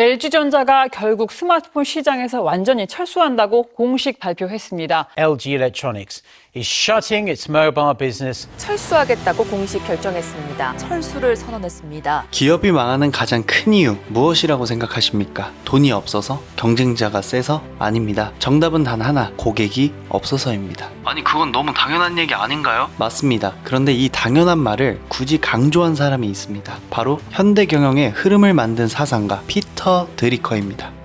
LG전자가 결국 스마트폰 시장에서 완전히 철수한다고 공식 발표했습니다. LG Electronics is shutting its mobile business 철수하겠다고 공식 결정했습니다. 철수를 선언했습니다. 기업이 망하는 가장 큰 이유 무엇이라고 생각하십니까? 돈이 없어서? 경쟁자가 세서? 아닙니다. 정답은 단 하나, 고객이 없어서입니다. 아니 그건 너무 당연한 얘기 아닌가요? 맞습니다. 그런데 이 당연한 말을 굳이 강조한 사람이 있습니다. 바로 현대 경영의 흐름을 만든 사상가 피터 드리커입니다.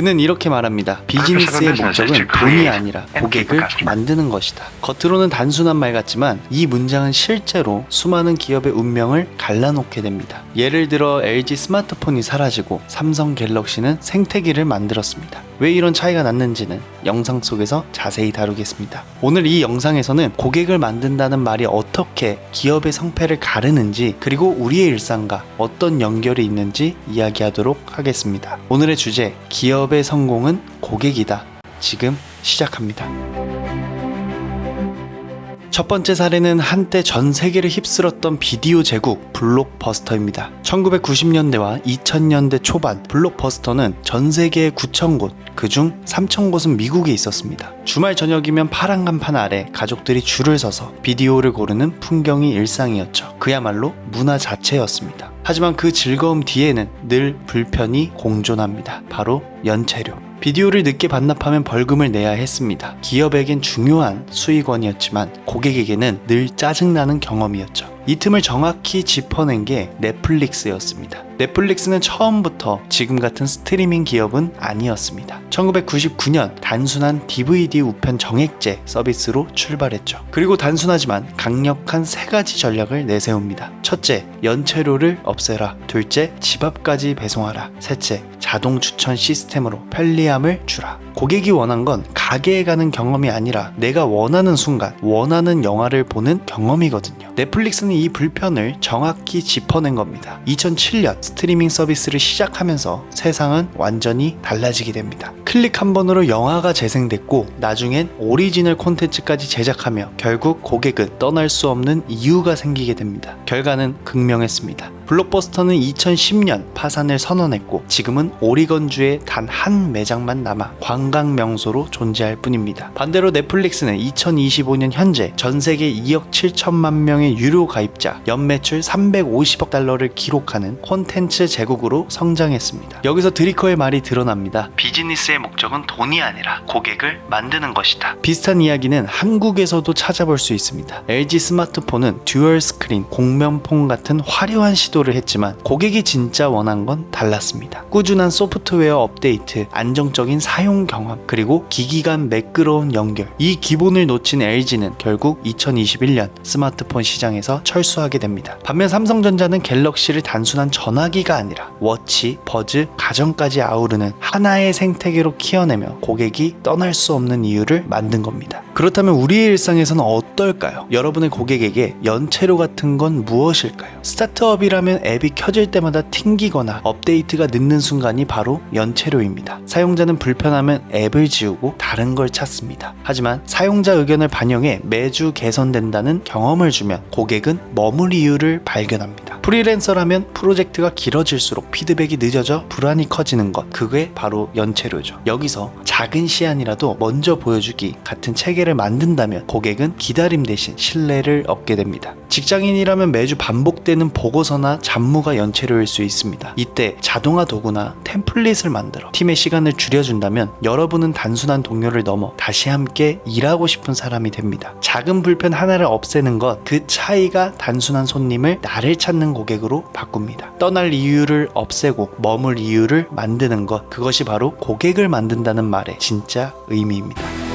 그는 이렇게 말합니다. 비즈니스의 목적은 돈이 아니라 고객을 만드는 것이다. 겉으로는 단순한 말 같지만 이 문장은 실제로 수많은 기업의 운명을 갈라놓게 됩니다. 예를 들어 LG 스마트폰이 사라지고 삼성 갤럭시는 생태계를 만들었습니다. 왜 이런 차이가 났는지는 영상 속에서 자세히 다루겠습니다. 오늘 이 영상에서는 고객을 만든다는 말이 어떻게 기업의 성패를 가르는지 그리고 우리의 일상과 어떤 연결이 있는지 이야기하도록 하겠습니다. 오늘의 주제 기업 의 성공은 고객이다. 지금 시작합니다. 첫 번째 사례는 한때 전 세계를 휩쓸었던 비디오 제국 블록버스터입니다. 1990년대와 2000년대 초반 블록버스터는 전 세계에 9,000곳, 그중 3,000곳은 미국에 있었습니다. 주말 저녁이면 파란 간판 아래 가족들이 줄을 서서 비디오를 고르는 풍경이 일상이었죠. 그야말로 문화 자체였습니다. 하지만 그 즐거움 뒤에는 늘 불편이 공존합니다. 바로 연체료. 비디오를 늦게 반납하면 벌금을 내야 했습니다. 기업에겐 중요한 수익원이었지만 고객에게는 늘 짜증나는 경험이었죠. 이 틈을 정확히 짚어낸 게 넷플릭스였습니다. 넷플릭스는 처음부터 지금 같은 스트리밍 기업은 아니었습니다. 1999년 단순한 DVD 우편 정액제 서비스로 출발했죠. 그리고 단순하지만 강력한 세 가지 전략을 내세웁니다. 첫째, 연체료를 없애라. 둘째, 집 앞까지 배송하라. 셋째, 자동 추천 시스템으로 편리함을 주라. 고객이 원한 건 가게에 가는 경험이 아니라 내가 원하는 순간, 원하는 영화를 보는 경험이거든요. 넷플릭스는 이 불편을 정확히 짚어낸 겁니다. 2007년 스트리밍 서비스를 시작하면서 세상은 완전히 달라지게 됩니다. 클릭 한 번으로 영화가 재생됐고 나중엔 오리지널 콘텐츠까지 제작하며 결국 고객은 떠날 수 없는 이유가 생기게 됩니다. 결과는 극명했습니다. 블록버스터는 2010년 파산을 선언했고 지금은 오리건주에 단 한 매장만 남아 관광 명소로 존재할 뿐입니다. 반대로 넷플릭스는 2025년 현재 전 세계 2억 7천만 명의 유료 가입자, 연매출 350억 달러를 기록하는 콘텐츠 제국으로 성장했습니다. 여기서 드리커의 말이 드러납니다. 비즈니스의 목적은 돈이 아니라 고객을 만드는 것이다. 비슷한 이야기는 한국에서도 찾아볼 수 있습니다. LG 스마트폰은 듀얼 스크린, 공면폰 같은 화려한 시도 를 했지만 고객이 진짜 원한 건 달랐습니다. 꾸준한 소프트웨어 업데이트, 안정적인 사용 경험, 그리고 기기 간 매끄러운 연결. 이 기본을 놓친 LG는 결국 2021년 스마트폰 시장에서 철수하게 됩니다. 반면 삼성전자는 갤럭시를 단순한 전화기가 아니라 워치, 버즈, 가전까지 아우르는 하나의 생태계로 키워내며 고객이 떠날 수 없는 이유를 만든 겁니다. 그렇다면 우리의 일상에서는 어떨까요? 여러분의 고객에게 연체료 같은 건 무엇일까요? 스타트업이라면 앱이 켜질 때마다 튕기거나 업데이트가 늦는 순간이 바로 연체료입니다. 사용자는 불편하면 앱을 지우고 다른 걸 찾습니다. 하지만 사용자 의견을 반영해 매주 개선된다는 경험을 주면 고객은 머물 이유를 발견합니다. 프리랜서라면 프로젝트가 길어질수록 피드백이 늦어져 불안이 커지는 것. 그게 바로 연체료죠. 여기서 작은 시안이라도 먼저 보여주기 같은 체계를 만든다면 고객은 기다림 대신 신뢰를 얻게 됩니다. 직장인이라면 매주 반복되는 보고서나 잡무가 연체료일 수 있습니다. 이때 자동화 도구나 템플릿을 만들어 팀의 시간을 줄여준다면 여러분은 단순한 동료를 넘어 다시 함께 일하고 싶은 사람이 됩니다. 작은 불편 하나를 없애는 것, 그 차이가 단순한 손님을 나를 찾는 고객으로 바꿉니다. 떠날 이유를 없애고 머물 이유를 만드는 것, 그것이 바로 고객을 만든다는 말의 진짜 의미입니다.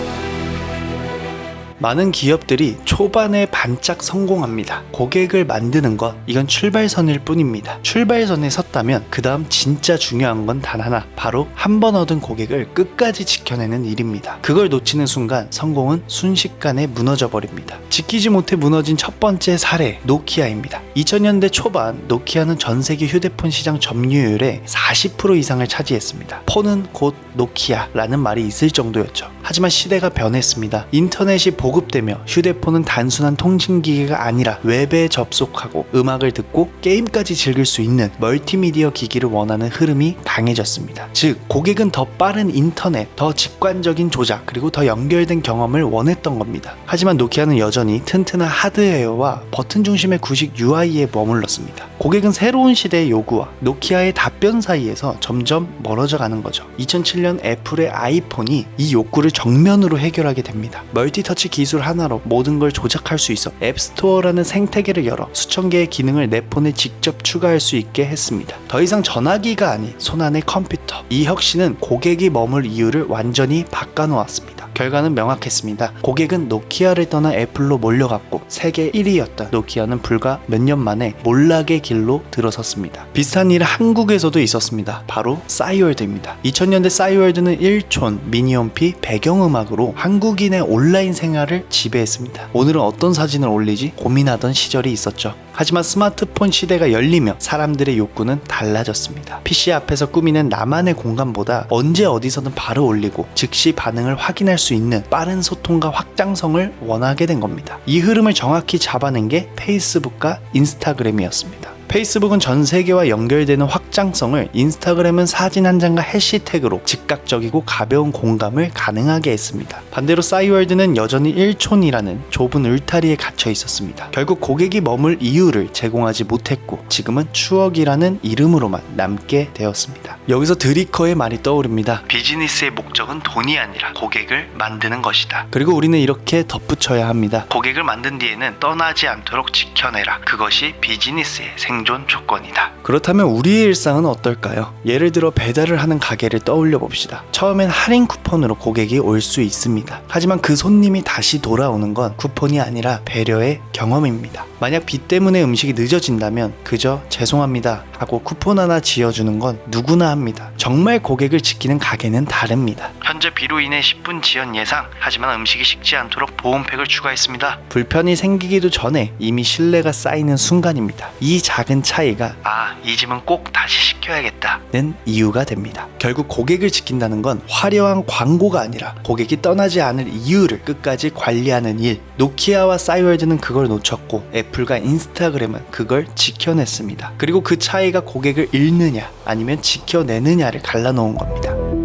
많은 기업들이 초반에 반짝 성공합니다. 고객을 만드는 것, 이건 출발선일 뿐입니다. 출발선에 섰다면 그 다음 진짜 중요한 건 단 하나, 바로 한 번 얻은 고객을 끝까지 지켜내는 일입니다. 그걸 놓치는 순간 성공은 순식간에 무너져 버립니다. 지키지 못해 무너진 첫 번째 사례, 노키아입니다. 2000년대 초반 노키아는 전 세계 휴대폰 시장 점유율의 40% 이상을 차지했습니다. 폰은 곧 노키아라는 말이 있을 정도였죠. 하지만 시대가 변했습니다. 인터넷이 보급되며 휴대폰은 단순한 통신기기가 아니라 웹에 접속하고 음악을 듣고 게임까지 즐길 수 있는 멀티미디어 기기를 원하는 흐름이 강해졌습니다. 즉, 고객은 더 빠른 인터넷, 더 직관적인 조작, 그리고 더 연결된 경험을 원했던 겁니다. 하지만 노키아는 여전히 튼튼한 하드웨어와 버튼 중심의 구식 UI에 머물렀습니다. 고객은 새로운 시대의 요구와 노키아의 답변 사이에서 점점 멀어져 가는 거죠. 2007년 애플의 아이폰이 이 욕구를 정면으로 해결하게 됩니다. 멀티터치 기술 하나로 모든 걸 조작할 수 있어 앱스토어라는 생태계를 열어 수천 개의 기능을 내 폰에 직접 추가할 수 있게 했습니다. 더 이상 전화기가 아닌 손안의 컴퓨터. 이 혁신은 고객이 머물 이유를 완전히 바꿔놓았습니다. 결과는 명확했습니다. 고객은 노키아를 떠나 애플로 몰려갔고 세계 1위였던 노키아는 불과 몇 년 만에 몰락의 길로 들어섰습니다. 비슷한 일은 한국에서도 있었습니다. 바로 싸이월드입니다. 2000년대 싸이월드는 1촌 미니홈피 배경음악으로 한국인의 온라인 생활을 지배했습니다. 오늘은 어떤 사진을 올리지 고민하던 시절이 있었죠. 하지만 스마트폰 시대가 열리며 사람들의 욕구는 달라졌습니다. PC 앞에서 꾸미는 나만의 공간보다 언제 어디서든 바로 올리고 즉시 반응을 확인할 수 있는 빠른 소통과 확장성을 원하게 된 겁니다. 이 흐름을 정확히 잡아낸 게 페이스북과 인스타그램이었습니다. 페이스북은 전 세계와 연결되는 확장성을 인스타그램은 사진 한 장과 해시태그로 즉각적이고 가벼운 공감을 가능하게 했습니다. 반대로 싸이월드는 여전히 1촌이라는 좁은 울타리에 갇혀 있었습니다. 결국 고객이 머물 이유를 제공하지 못했고 지금은 추억이라는 이름으로만 남게 되었습니다. 여기서 드리커의 말이 떠오릅니다. 비즈니스의 목적은 돈이 아니라 고객을 만드는 것이다. 그리고 우리는 이렇게 덧붙여야 합니다. 고객을 만든 뒤에는 떠나지 않도록 지켜내라. 그것이 비즈니스의 생존 조건이다. 그렇다면 우리의 일상은 어떨까요? 예를 들어 배달을 하는 가게를 떠올려 봅시다. 처음엔 할인 쿠폰으로 고객이 올 수 있습니다. 하지만 그 손님이 다시 돌아오는 건 쿠폰이 아니라 배려의 경험입니다. 만약 비 때문에 음식이 늦어진다면 그저 죄송합니다 하고 쿠폰 하나 지어주는 건 누구나 합니다. 정말 고객을 지키는 가게는 다릅니다. 현재 비로 인해 10분 지연 예상 하지만 음식이 식지 않도록 보온팩을 추가했습니다. 불편이 생기기도 전에 이미 신뢰가 쌓이는 순간입니다. 이 작은 차이가 아이 집은 꼭 다시 시켜야겠다 는 이유가 됩니다. 결국 고객을 지킨다는 건 화려한 광고가 아니라 고객이 떠나지 않을 이유를 끝까지 관리하는 일. 노키아와 싸이월드는 그걸 놓쳤고 애플과 인스타그램은 그걸 지켜냈습니다. 그리고 그 차이가 고객을 잃느냐 아니면 지켜내느냐를 갈라놓은 겁니다.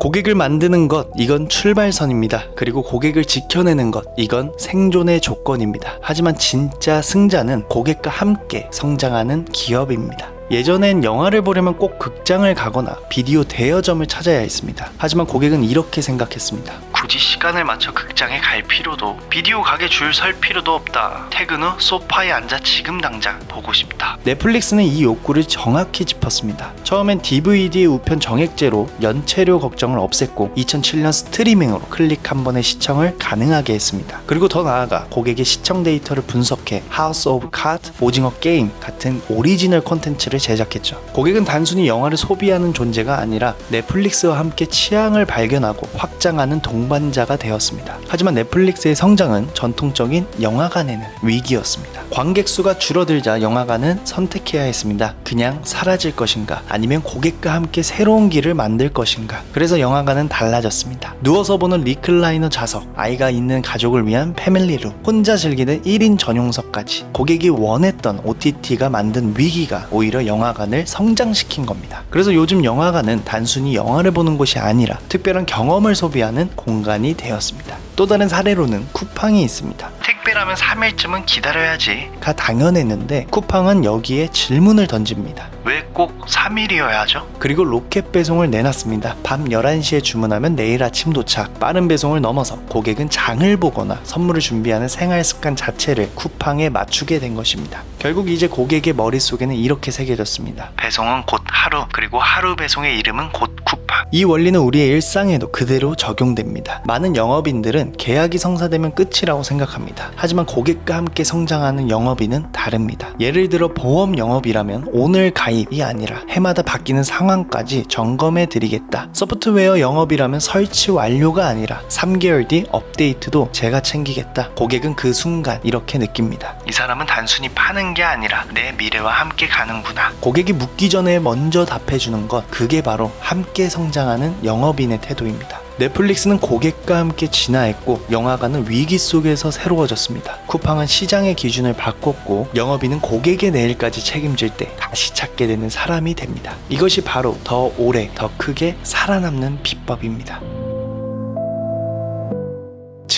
고객을 만드는 것, 이건 출발선입니다. 그리고 고객을 지켜내는 것, 이건 생존의 조건입니다. 하지만 진짜 승자는 고객과 함께 성장하는 기업입니다. 예전엔 영화를 보려면 꼭 극장을 가거나 비디오 대여점을 찾아야 했습니다. 하지만 고객은 이렇게 생각했습니다. 굳이 시간을 맞춰 극장에 갈 필요도, 비디오 가게 줄 설 필요도 없다. 퇴근 후 소파에 앉아 지금 당장 보고 싶다. 넷플릭스는 이 욕구를 정확히 짚었습니다. 처음엔 DVD의 우편 정액제로 연체료 걱정을 없앴고 2007년 스트리밍으로 클릭 한 번의 시청을 가능하게 했습니다. 그리고 더 나아가 고객의 시청 데이터를 분석해 하우스 오브 카드, 오징어 게임 같은 오리지널 콘텐츠를 제작했죠. 고객은 단순히 영화를 소비하는 존재가 아니라 넷플릭스와 함께 취향을 발견하고 확장하는 동반 자가 되었습니다. 하지만 넷플릭스의 성장은 전통적인 영화관에는 위기였습니다. 관객 수가 줄어들자 영화관은 선택해야 했습니다. 그냥 사라질 것인가 아니면 고객과 함께 새로운 길을 만들 것인가. 그래서 영화관은 달라졌습니다. 누워서 보는 리클라이너 좌석, 아이가 있는 가족을 위한 패밀리룸, 혼자 즐기는 1인 전용석까지 고객이 원했던 OTT가 만든 위기가 오히려 영화관을 성장시킨 겁니다. 그래서 요즘 영화관은 단순히 영화를 보는 곳이 아니라 특별한 경험을 소비하는 공간이 되었습니다. 또 다른 사례로는 쿠팡이 있습니다. 택배라면 3일쯤은 기다려야지 가 당연했는데 쿠팡은 여기에 질문을 던집니다. 왜 꼭 3일이어야 하죠? 그리고 로켓 배송을 내놨습니다. 밤 11시에 주문하면 내일 아침 도착. 빠른 배송을 넘어서 고객은 장을 보거나 선물을 준비하는 생활 습관 자체를 쿠팡에 맞추게 된 것입니다. 결국 이제 고객의 머릿속에는 이렇게 새겨졌습니다. 배송은 곧 하루, 그리고 하루 배송의 이름은 곧 쿠팡. 이 원리는 우리의 일상에도 그대로 적용됩니다. 많은 영업인들은 계약이 성사되면 끝이라고 생각합니다. 하지만 고객과 함께 성장하는 영업인은 다릅니다. 예를 들어 보험 영업이라면 오늘 가입이 아니라 해마다 바뀌는 상황까지 점검해 드리겠다. 소프트웨어 영업이라면 설치 완료가 아니라 3개월 뒤 업데이트도 제가 챙기겠다. 고객은 그 순간 이렇게 느낍니다. 이 사람은 단순히 파는 게 아니라 내 미래와 함께 가는구나. 고객이 묻기 전에 먼저 답해 주는 것 그게 바로 함께 성 장하는 영업인의 태도입니다. 넷플릭스는 고객과 함께 진화했고 영화관은 위기 속에서 새로워졌습니다. 쿠팡은 시장의 기준을 바꿨고 영업인은 고객의 내일까지 책임질 때 다시 찾게 되는 사람이 됩니다. 이것이 바로 더 오래, 더 크게 살아남는 비법입니다.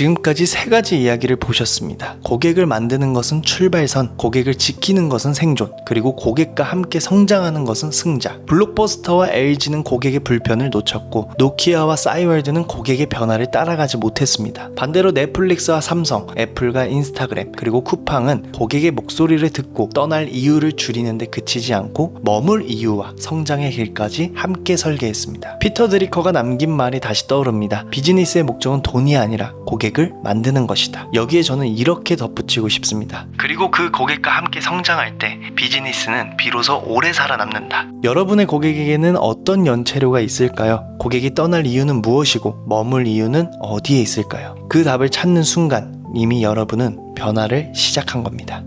지금까지 세 가지 이야기를 보셨습니다. 고객을 만드는 것은 출발선, 고객을 지키는 것은 생존, 그리고 고객과 함께 성장하는 것은 승자. 블록버스터와 LG는 고객의 불편을 놓쳤고, 노키아와 싸이월드는 고객의 변화를 따라가지 못했습니다. 반대로 넷플릭스와 삼성, 애플과 인스타그램, 그리고 쿠팡은 고객의 목소리를 듣고 떠날 이유를 줄이는데 그치지 않고 머물 이유와 성장의 길까지 함께 설계했습니다. 피터 드리커가 남긴 말이 다시 떠오릅니다. 비즈니스의 목적은 돈이 아니라 고객을 만드는 것이다. 여기에 저는 이렇게 덧붙이고 싶습니다. 그리고 그 고객과 함께 성장할 때 비즈니스는 비로소 오래 살아남는다. 여러분의 고객에게는 어떤 연체료가 있을까요? 고객이 떠날 이유는 무엇이고 머물 이유는 어디에 있을까요? 그 답을 찾는 순간 이미 여러분은 변화를 시작한 겁니다.